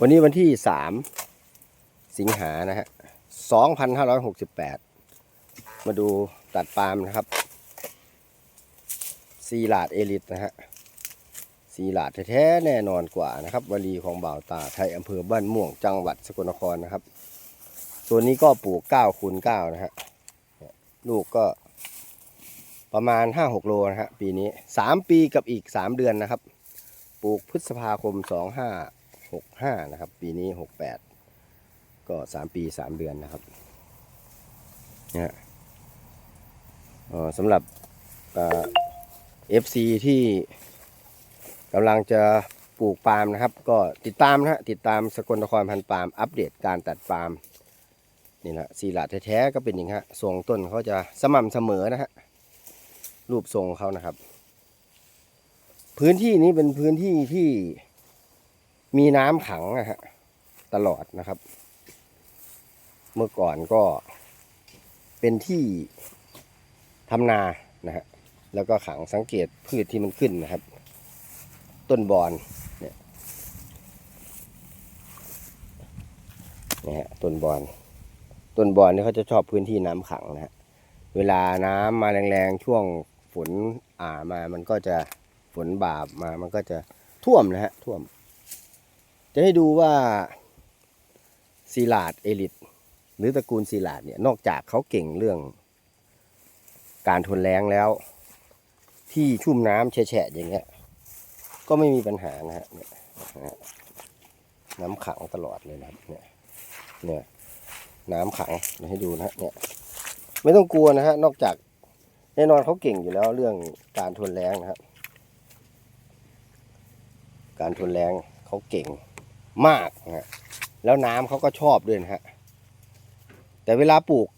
วันนี้วันที่สามสิงหานะฮะสองพันห้าร้อยหกสิบแปดมาดูตัดปาล์มนะครับ ซีลาดเอลิทนะฮะ ซีลาดแท้ๆแน่นอนกว่านะครับวลีของบ่าวตาไทยอำเภอบ้านม่วงจังหวัดสกลนครนะครับ ตัวนี้ก็ปลูก9คูณ9นะฮะ ลูกก็ประมาณ5-6โลนะฮะปีนี้3ปีกับอีก3เดือนนะครับ ปลูกพฤษภาคมสองห้า 65 นะครับ ปีนี้ 68 ก็ 3 ปี 3 เดือนนะครับนี่ยเอ่อสำหรับเอ่อ FC ที่กำลังจะปลูกปาล์มนะครับ ก็ติดตามนะฮะติดตามสกลนครพันปาล์มอัปเดตการตัดปาล์มนี่แหละสีหลาแท้ๆก็เป็นอย่างฮะทรงต้นเขาจะสม่ำเสมอนะฮะรูปทรงเขานะครับ พื้นที่นี้เป็นพื้นที่ที่ มีน้ำขังนะฮะตลอดนะครับ เมื่อก่อนก็เป็นที่ทำนานะฮะแล้วก็ขังสังเกตพืชที่มันขึ้นนะครับ ต้นบอนเนี่ยนะฮะต้นบอนต้นบอนเนี่ยเขาจะชอบพื้นที่น้ำขังนะฮะเวลาน้ำมาแรงๆช่วงฝนอ่ามามันก็จะฝนบาบมามันก็จะท่วมนะฮะท่วม จะให้ดูว่าซีลาดเอลิทหรือตระกูลซีลาดเนี่ยนอกจากเขาเก่งเรื่อง การทนแรงแล้ว ที่ชุ่มน้ำแฉะอย่างเงี้ย ก็ไม่มีปัญหานะฮะเนี่ยน้ำขังตลอดเลยนะครับเนี่ยเนี่ยน้ำขังเดี๋ยวให้ดูนะฮะเนี่ยไม่ต้องกลัวนะฮะนอกจากแน่นอนเขาเก่งอยู่แล้วเรื่องการทนแรงนะครับ การทนแรงเขาเก่ง มากนะฮะแล้วน้ำเขาก็ชอบด้วยนะฮะ แต่เวลาปลูก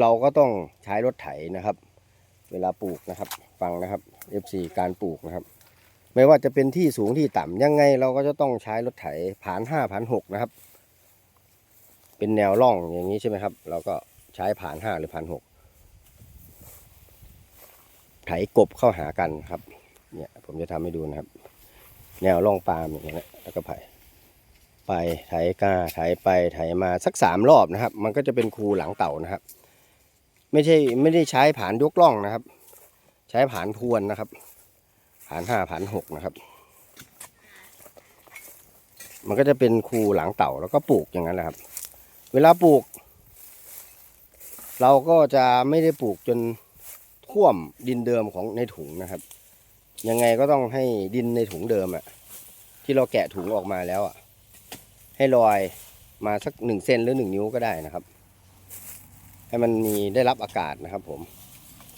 เราก็ต้องใช้รถไถนะครับ เวลาปลูกนะครับ ฟังนะครับ FC การปลูกนะครับ ไม่ว่าจะเป็นที่สูงที่ต่ำยังไง เราก็จะต้องใช้รถไถผ่านห้าผ่านหกนะครับ เป็นแนวร่องอย่างนี้ใช่ไหมครับ เราก็ใช้ผ่านห้าหรือผ่านหกไถกบเข้าหากันครับ เนี่ยผมจะทำให้ดูนะครับ แนวร่องปาล์มอย่างเงี้ยนะแล้วก็ไผ่ไปไถกาไถไปไถมาสักสามรอบนะครับ มันก็จะเป็นคูหลังเต่านะครับ ไม่ใช่ไม่ได้ใช้ผ่านยกล่องนะครับ ใช้ผ่านทวนนะครับผ่านห้าผ่านหกนะครับ มันก็จะเป็นคูหลังเต่าแล้วก็ปลูกอย่างนั้นแหละครับ เวลาปลูก เราก็จะไม่ได้ปลูกจนท่วมดินเดิมของในถุงนะครับ ยังไงก็ต้องให้ดินในถุงเดิมอะที่เราแกะถุงออกมาแล้วอะให้ลอยมาสักหนึ่งเซนหรือหนึ่งนิ้วก็ได้นะครับ ให้มันมีได้รับอากาศนะครับ ผม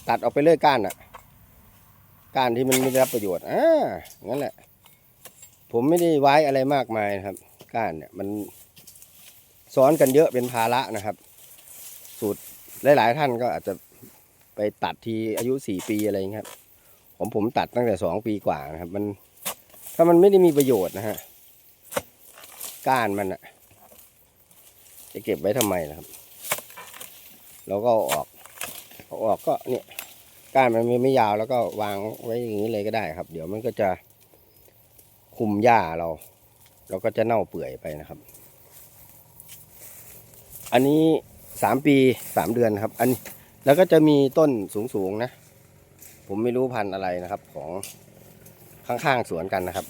ตัดออกไปเลยก้านอะก้านที่มันไม่ได้รับประโยชน์อ่างั้นแหละ ผมไม่ได้ไว้อะไรมากมายนะครับ ก้านเนี่ยมันซ้อนกันเยอะเป็นภาระนะครับ สูตรหลาย ๆ ท่านก็อาจจะไปตัดทีอายุสี่ปีอะไรอย่างเงี้ยครับ ผมผมตัดตั้งแต่สองปีกว่านะครับ มัน ถ้ามันไม่ได้มีประโยชน์นะฮะก้านมันอะจะเก็บไว้ทำไมนะครับเราก็เอาออกเอาออกก็เนี่ยก้านมันไม่ยาวแล้วก็วางไว้อย่างนี้เลยก็ได้ครับ เดี๋ยวมันก็จะคุมหญ้าเรา เราก็จะเน่าเปื่อยไปนะครับ อันนี้สามปีสามเดือนครับ อันแล้วก็จะมีต้นสูงๆนะ ผมไม่รู้พันธุ์อะไรนะครับของข้างๆสวนกันนะครับ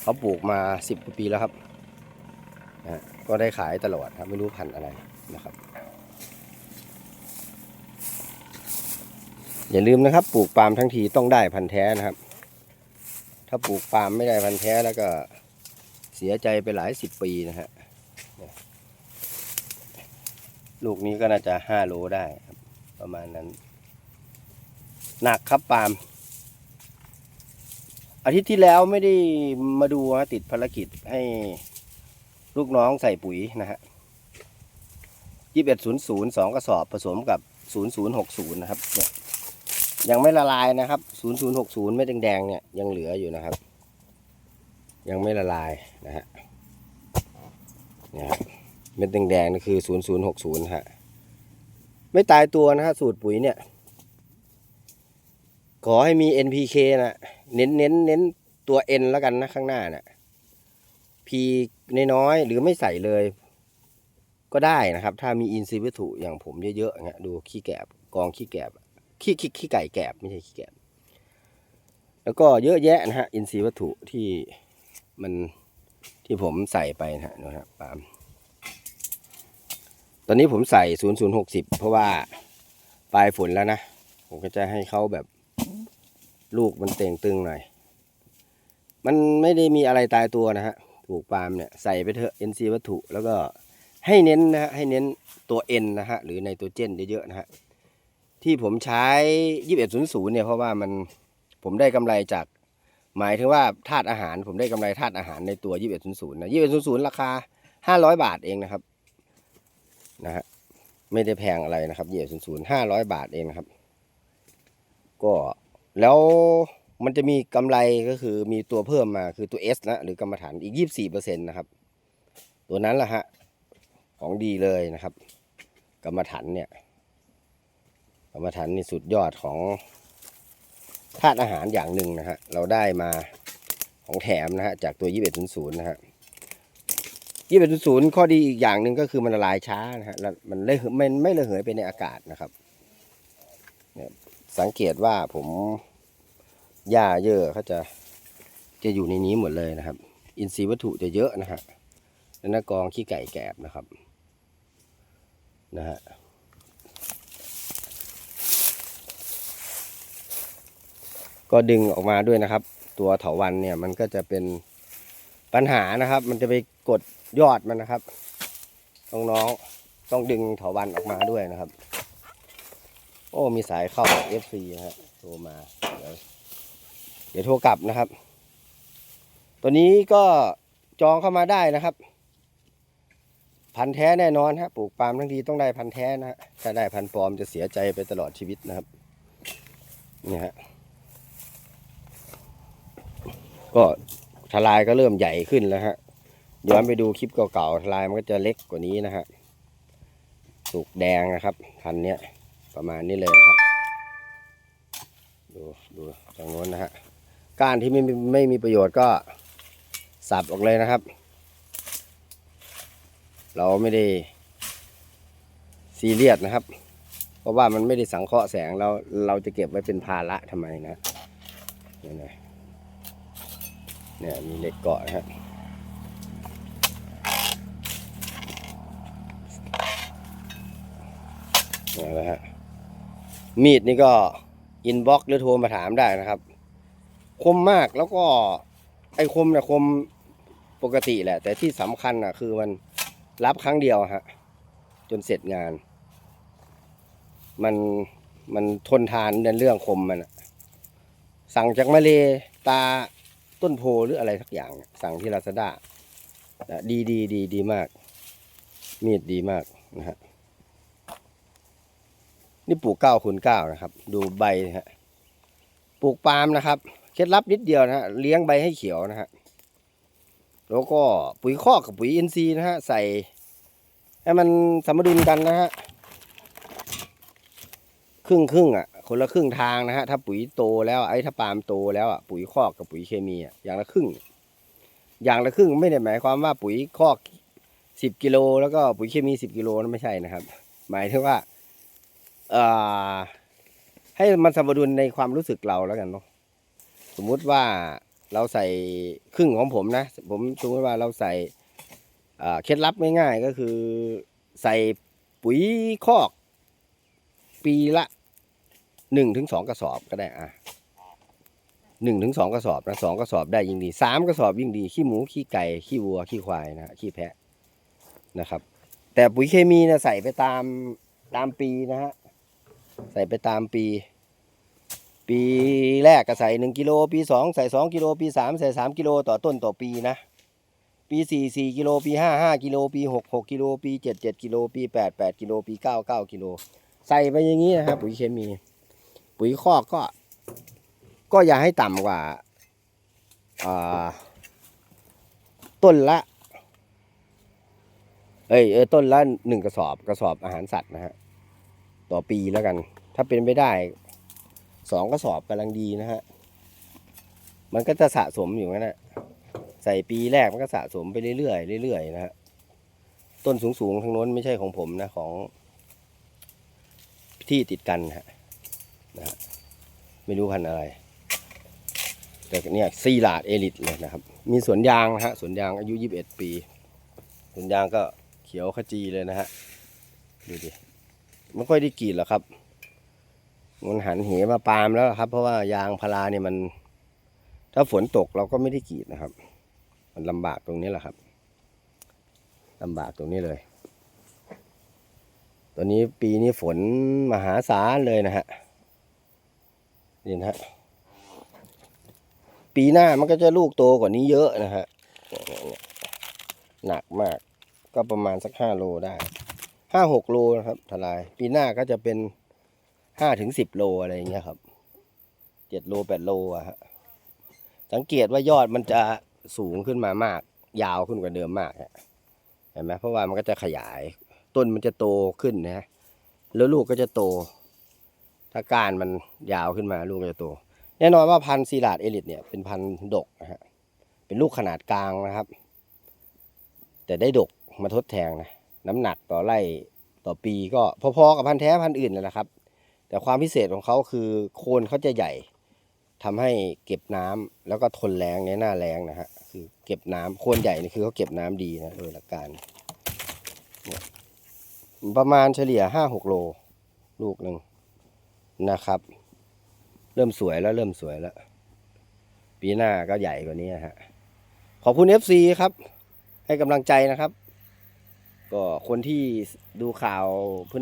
เขาปลูกมาสิบกว่าปีแล้วครับนะก็ได้ขายตลอดครับ ไม่รู้พันธุ์อะไรนะครับ อย่าลืมนะครับ ปลูกปาล์มทั้งทีต้องได้พันธุ์แท้นะครับ ถ้าปลูกปาล์มไม่ได้พันธุ์แท้แล้วก็เสียใจไปหลายสิบปีนะฮะลูกนี้ก็น่าจะห้าโลได้ครับ ประมาณนั้น หนักครับปาล์มอาทิตย์ที่แล้วไม่ได้มาดูนะติดภารกิจให้ลูกน้องใส่ปุ๋ยนะฮะยี่สิบเอ็ดศูนย์ศูนย์สองกระสอบผสมกับศูนย์ศูนย์หกศูนย์นะครับเนี่ยยังไม่ละลายนะครับศูนย์ศูนย์หกศูนย์ไม่แดงๆเนี่ยยังเหลืออยู่นะครับ ยังไม่ละลายนะฮะเนี่ยเม็ดแดงๆนี่คือ0060ฮะไม่ตายตัวนะฮะสูตรปุ๋ยเนี่ย ขอให้มี NPK นะเน้นเน้นเน้นตัว N แล้วกันนะข้างหน้านะพีน้อยๆหรือไม่ใส่เลย ก็ได้นะครับ ถ้ามีอินทรีย์วัตถุอย่างผมเยอะๆอย่างเงี้ยดูขี้แกบกองขี้แกบขี้ขี้ขี้ไก่แกบไม่ใช่ขี้แกบ แล้วก็เยอะแยะนะฮะอินทรีย์วัตถุที่มันที่ผมใส่ไปนะฮะนะครับปาล์มตอนนี้ผมใส่ศูนย์ศูนย์หกสิบเพราะว่าปลายฝนแล้วนะ ผมก็จะให้เขาแบบ ลูกมันเต่งตึงหน่อย มันไม่ได้มีอะไรตายตัวนะฮะปลูกปาล์มเนี่ยใส่ไปเถอะอินซีวัตถุแล้วก็ให้เน้นนะฮะให้เน้นตัวเอ็นนะฮะหรือในตัวเจนเยอะๆนะฮะที่ผมใช้ยี่สิบเอ็ดศูนย์ศูนย์เนี่ยเพราะว่ามันผมได้กำไรจากหมายถึงว่าธาตุอาหารผมได้กำไรธาตุอาหารในตัว 2100 นะ 2100 ราคา 500 บาทเองนะครับนะฮะไม่ได้แพงอะไรนะครับ 2100 500 บาทเองนะครับ ก็ แล้วมันจะมีกำไรก็คือมีตัวเพิ่มมาคือตัว S นะหรือกรรมฐานอีก 24%นะครับ ตัวนั้นแหละฮะ ของดีเลยนะครับ กรรมฐานเนี่ย กรรมฐานนี่สุดยอดของธาตุอาหารอย่างหนึ่งนะฮะ เราได้มาของแถมนะฮะ จากตัว 2100นะฮะ2100ข้อดีอีกอย่างหนึ่งก็คือมันละลายช้านะฮะแล้วมันไม่ไม่ระเหยไปในอากาศนะครับ สังเกตว่าผมหญ้าเยอะเขาจะจะอยู่ในนี้หมดเลยนะครับ อินทรีย์วัตถุจะเยอะนะฮะแล้วนกองขี้ไก่แกบนะครับนะฮะก็ดึงออกมาด้วยนะครับ ตัวเถาวันเนี่ยมันก็จะเป็นปัญหานะครับ มันจะไปกดยอดมันนะครับน้องๆต้องดึงเถาวันออกมาด้วยนะครับ โอ้มีสายเข้า FC นะฮะโทรมาเดี๋ยวเดี๋ยวโทรกลับนะครับ ตัวนี้ก็จองเข้ามาได้นะครับ พันแท้แน่นอนฮะปลูกปาล์มทั้งทีต้องได้พันแท้นะฮะถ้าได้พันปลอมจะเสียใจไปตลอดชีวิตนะครับนี่ฮะก็ทลายก็เริ่มใหญ่ขึ้นแล้วฮะย้อนไปดูคลิปเก่าๆทลายมันก็จะเล็กกว่านี้นะฮะสุกแดงนะครับพันเนี้ย ประมาณนี้เลยครับ ดูดูตรงโน้นนะฮะก้านที่ไม่ไม่มีประโยชน์ก็สับออกเลยนะครับ เราไม่ได้ซีเรียสนะครับ เพราะว่ามันไม่ได้สังเคราะห์แสงเราเราจะเก็บไว้เป็นภาระทำไมนะเนี่ยนะเนี่ยมีเหล็กเกาะนะฮะนี่แหละฮะ มีดนี่ก็อินบ็อกหรือโทรมาถามได้นะครับ คมมากแล้วก็ไอ้คมเนี่ยคมปกติแหละ แต่ที่สำคัญอะ คือมันรับครั้งเดียวฮะ จนเสร็จงาน มันมันทนทานในเรื่องคมมันสั่งจากมาเลตาต้นโพหรืออะไรสักอย่าง สั่งที่ลาซาด้าดีดีดีดีมาก มีดดีมากนะฮะ นี่ปลูกเก้าคูณเก้านะครับ ดูใบนะฮะปลูกปาล์มนะครับ เคล็ดลับนิดเดียวนะฮะเลี้ยงใบให้เขียวนะฮะแล้วก็ปุ๋ยคอกกับปุ๋ยอินทรีย์นะฮะใส่ให้มันสมดุลกันนะฮะครึ่งครึ่งอะ คนละครึ่งทางนะฮะถ้าปุ๋ยโตแล้วไอ้ถ้าปาล์มโตแล้วอะปุ๋ยคอกกับปุ๋ยเคมีอะอย่างละครึ่ง อย่างละครึ่งไม่ได้หมายความว่าปุ๋ยคอกสิบกิโลแล้วก็ปุ๋ยเคมีสิบกิโลนั่นไม่ใช่นะครับ หมายถึงว่า ให้มันสมดุลในความรู้สึกเราแล้วกันเนาะสมมุติว่าเราใส่ครึ่งของผมนะ ผมสมมติว่าเราใส่เคล็ดลับง่ายๆก็คือใส่ปุ๋ยคอก ปีละหนึ่งถึงสองกระสอบก็ได้อะหนึ่งถึงสองกระสอบนะสองกระสอบได้ยิ่งดีสามกระสอบยิ่งดี ขี้หมูขี้ไก่ ขี้วัว ขี้ควายนะฮะขี้แพะนะครับ แต่ปุ๋ยเคมีนะใส่ไปตามตามปีนะฮะ ใส่ไปตามปี ปีแรกก็ใส่หนึ่งกิโลปีสองใส่สองกิโลปีสามใส่สามกิโลต่อต้นต่อปีนะ ปีสี่สี่กิโลปีห้าห้ากิโลปีหกหกกิโลปีเจ็ดเจ็ดกิโลปีแปดแปดกิโลปีเก้าเก้ากิโลใส่ไปอย่างนี้นะครับปุ๋ยเคมี ปุ๋ยคอกก็ ก็อย่าให้ต่ำกว่าต้นละ เอ้ยเออต้นละหนึ่งกระสอบกระสอบอาหารสัตว์นะฮะ ต่อปีแล้วกัน ถ้าเป็นไม่ได้สองกระสอบกำลังดีนะฮะ มันก็จะสะสมอยู่งั้นนะใส่ปีแรกมันก็สะสมไปเรื่อยๆเรื่อยๆนะฮะ ต้นสูงๆทางโน้นไม่ใช่ของผมนะของที่ติดกันนะฮะนะฮะไม่รู้พันอะไร แต่เนี่ยซีลาดเอลิทเลยนะครับ มีสวนยางนะฮะสวนยางอายุ 21 ปี สวนยางก็เขียวขจีเลยนะฮะ ดูดิ ไม่ค่อยได้กรีดหรอกครับ มันหันเหมาปาล์มแล้วครับ เพราะว่ายางพาราเนี่ยมัน ถ้าฝนตกเราก็ไม่ได้กรีดนะครับ มันลำบากตรงนี้แหละครับลำบากตรงนี้เลย ตอนนี้ปีนี้ฝนมหาศาลเลยนะฮะนี่นะฮะปีหน้ามันก็จะลูกโตกว่านี้เยอะนะฮะหนักมากก็ประมาณสักห้าโลได้ ห้าหกโลนะครับทลาย ปีหน้าก็จะเป็นห้าถึงสิบโลอะไรอย่างเงี้ยครับเจ็ดโลแปดโลอะฮะสังเกตว่ายอดมันจะสูงขึ้นมามาก ยาวขึ้นกว่าเดิมมากฮะเห็นไหมเพราะว่ามันก็จะขยาย ต้นมันจะโตขึ้นนะแล้วลูกก็จะโต ถ้าก้านมันยาวขึ้นมาลูกก็จะโต แน่นอนว่าพันธุ์ซีลาดเอลิทเนี่ยเป็นพันธุ์ดกนะฮะเป็นลูกขนาดกลางนะครับ แต่ได้ดกมาทดแทนนะ น้ำหนักต่อไร่ต่อปีก็พอๆกับพันธุ์แท้พันธุ์อื่นนั่นแหละครับ แต่ความพิเศษของเขาคือโคนเขาจะใหญ่ทำให้เก็บน้ำแล้วก็ทนแรงในหน้าแรงนะฮะคือเก็บน้ำโคนใหญ่นี่คือเขาเก็บน้ำดีนะโดยหลักการประมาณเฉลี่ยห้าหกโลลูกหนึ่งนะครับ เริ่มสวยแล้วเริ่มสวยแล้ว ปีหน้าก็ใหญ่กว่านี้ฮะขอบคุณ FC ครับ ให้กำลังใจนะครับ ก็คนที่ดูข่าว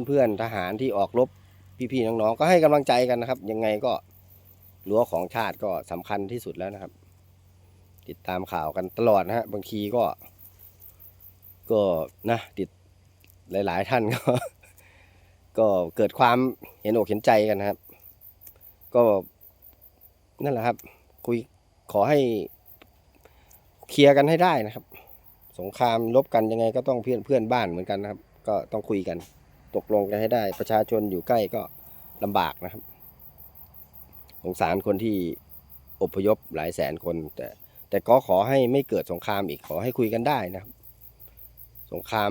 เพื่อนๆทหารที่ออกรบพี่ๆน้องๆก็ให้กำลังใจกันนะครับ ยังไงก็รั้วของชาติก็สำคัญที่สุดแล้วนะครับ ติดตามข่าวกันตลอดนะฮะบางทีก็ ก็นะติดหลาย ๆ ท่านก็ ก็เกิดความเห็นอกเห็นใจกันนะครับ ก็นั่นแหละครับ คุยขอให้เคลียร์กันให้ได้นะครับ สงครามลบกันยังไงก็ต้องเพื่อนเพื่อนบ้านเหมือนกันนะครับ ก็ต้องคุยกัน ตกลงกันให้ได้ ประชาชนอยู่ใกล้ก็ลำบากนะครับ สงสารคนที่อพยพหลายแสนคน แต่แต่ก็ขอให้ไม่เกิดสงครามอีกขอให้คุยกันได้นะครับ สงคราม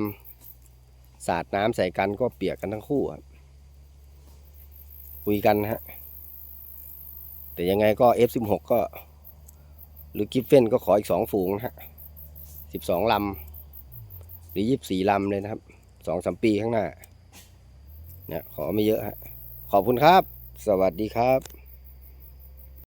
สาดน้ำใส่กันก็เปียกกันทั้งคู่ครับคุยกันฮะแต่ยังไงก็ F16 ก็ หรือกิฟเฟนก็ขออีกสองฝูงนะฮะ สิบสองลำหรือยี่สิบสี่ลำเลยนะครับสองสามปีข้างหน้าเนี่ยขอไม่เยอะฮะขอบคุณครับ สวัสดีครับ